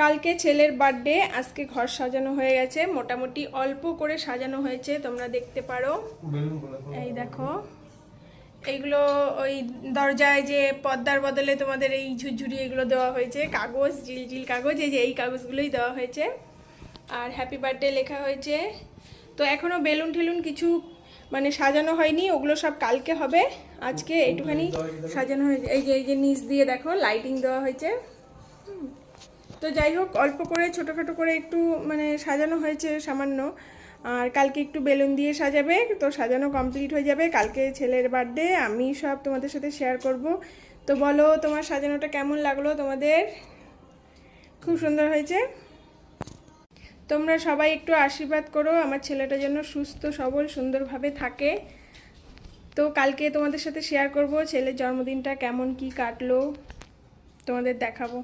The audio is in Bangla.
কালকে ছেলের বার্থডে আজকে ঘর সাজানো হয়ে গেছে। মোটামুটি অল্প করে সাজানো হয়েছে, তোমরা দেখতে পারো। এই দেখো। এইগুলো ওই দরজায় যে পর্দার বদলে তোমাদের এই ঝুরঝুরি এগুলো দেওয়া হয়েছে, কাগজ জিলজিল কাগজ, এই যে এই কাগজগুলোই দেওয়া হয়েছে। আর হ্যাপি বার্থডে লেখা হয়েছে। তো এখনও বেলুন ঠেলুন কিছু মানে সাজানো হয়নি, ওগুলো সব কালকে হবে। আজকে একটুখানি সাজানো হয়েছে। এই যে এই যে নিচ দিয়ে দেখো লাইটিং দেওয়া হয়েছে। তো যাই হোক, অল্প করে, ছোটোখাটো করে একটু মানে সাজানো হয়েছে সামান্য। আর কালকে একটু বেলুন দিয়ে সাজাবে, তো সাজানো কমপ্লিট হয়ে যাবে। কালকে ছেলের বার্থডে আমি সব তোমাদের সাথে শেয়ার করব। তো বলো, তোমার সাজানোটা কেমন লাগল তোমাদের? খুব সুন্দর হয়েছে। তোমরা সবাই একটু আশীর্বাদ করো, আমার ছেলেটা যেন সুস্থ, সবল, সুন্দরভাবে থাকে। তো কালকে তোমাদের সাথে শেয়ার করব, ছেলের জন্মদিনটা কেমন, কি কাটলো? তোমাদের দেখাবো।